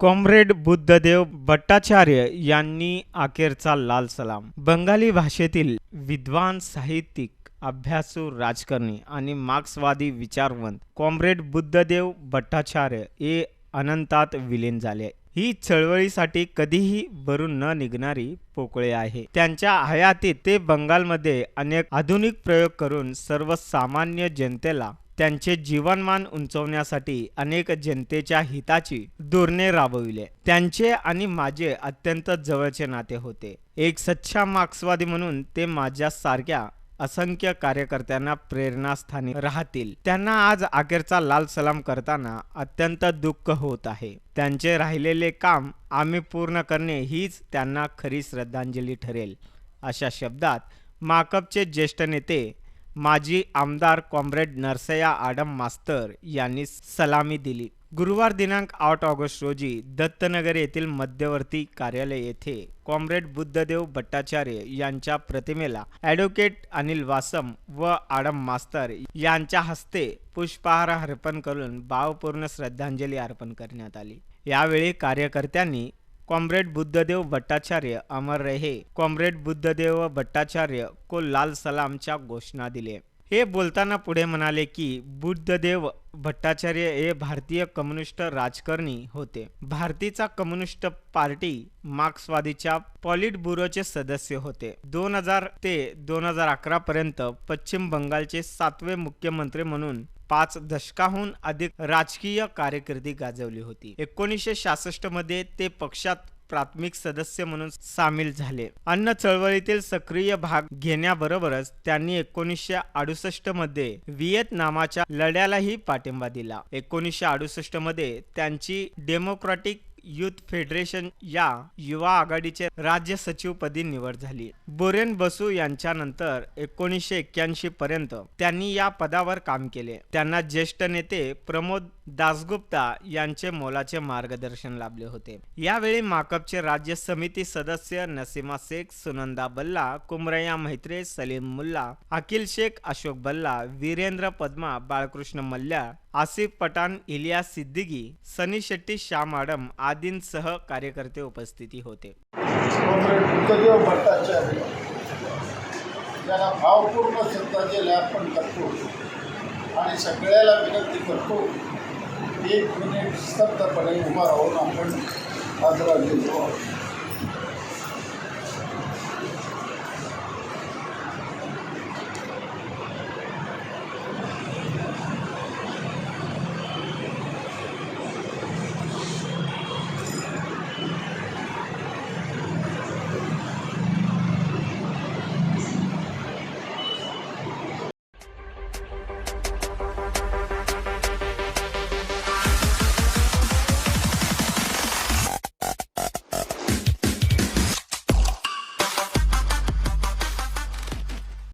Comrade Buddhadev Bhattacharya यांनी अखेरचा लाल सलाम. बंगाली भाषेतील विद्वान साहित्यिक अभ्यासू राजकारणी आणि मार्क्सवादी विचारवंत कॉम्रेड बुद्धदेव भट्टाचार्य हे अनंतात विलीन झाले. ही चळवळीसाठी कधीही भरून न निघणारी पोकळे आहे. त्यांच्या हयातीत ते बंगालमध्ये अनेक आधुनिक प्रयोग करून सर्वसामान्य जनतेला त्यांचे जीवनमान उंचवण्यासाठी अनेक जनतेच्या हिताची धोरणे राबविले. त्यांचे आणि माझे अत्यंत जवळचे नाते होते. एक सच्चा मार्क्सवादी म्हणून ते माझ्या सारख्या असंख्य कार्यकर्त्यांना प्रेरणास्थानी राहतील. त्यांना आज अखेरचा लाल सलाम करताना अत्यंत दुःख होत आहे. त्यांचे राहिलेले काम आम्ही पूर्ण करणे हीच त्यांना खरी श्रद्धांजली ठरेल अशा शब्दात माकपचे ज्येष्ठ नेते माजी आमदार कॉम्रेड नरसया आडम मास्तर यांनी सलामी दिली. गुरुवार दिनांक आठ ऑगस्ट रोजी दत्तनगर येथील मध्यवर्ती कार्यालय येथे कॉम्रेड बुद्धदेव भट्टाचार्य यांच्या प्रतिमेला ॲडव्होकेट अनिल वासम व आडम मास्तर यांच्या हस्ते पुष्पहार अर्पण करून भावपूर्ण श्रद्धांजली अर्पण करण्यात आली. यावेळी कार्यकर्त्यांनी कॉम्रेड बुद्धदेव भट्टाचार्य अमर रहे. कॉम्रेड बुद्धदेव भट्टाचार्य को लाल सलामच्या घोषणा दिले हे बोलताना पुढे म्हणाले की बुद्धदेव भट्टाचार्य हे भारतीय कम्युनिस्ट राजकारणी होते. भारतीचा कम्युनिस्ट पार्टी मार्क्सवादीच्या पॉलिट ब्युरोचे सदस्य होते. दोन हजार ते दोन हजार अकरा पर्यंत पश्चिम बंगालचे सातवे मुख्यमंत्री म्हणून पाच दशकाहून अधिक राजकीय कारकिर्दी गाजवली होती. एकोणीसशे सहासष्टमध्ये ते पक्षात प्राथमिक सदस्य म्हणून सामील झाले. अन्न चळवळीतील सक्रिय भाग घेण्याबरोबरच त्यांनी एकोणीसशे अडुसष्टमध्ये व्हिएतनामाच्या लढ्यालाही पाठिंबा दिला. एकोणीसशे अडुसष्टमध्ये त्यांची डेमोक्रॅटिक युथ फेडरेशन या युवा आघाडीचे राज्य सचिवपदी निवड झाली. बोरेन बसू यांच्यानंतर एकोणीसशे एक्क्याऐंशी पर्यंत त्यांनी या पदावर काम केले. त्यांना ज्येष्ठ नेते प्रमोद दासगुप्ता यांचे मोलाचे मार्गदर्शन लाभले होते. यावेळी माकपचे राज्य समिती सदस्य नसीमा शेख सुनंदा बल्ला कुमरया मैत्रे सलीम मुल्ला अखिल शेख अशोक बल्ला वीरेंद्र पद्मा बाळकृष्ण मल्ल्या आसिफ पठाण इलियास सिद्दीकी सनी शेट्टी श्याम आडम आदींसह कार्यकर्ते उपस्थिती होते. त्याला बुद्धदेव भट्टाचार्य याला भावपूर्ण श्रद्धांजली अर्पण करतो आणि सगळ्याला विनंती करतो एक मिनिट स्तब्धपणे उभा राहून आपण आदरांजली द्यावा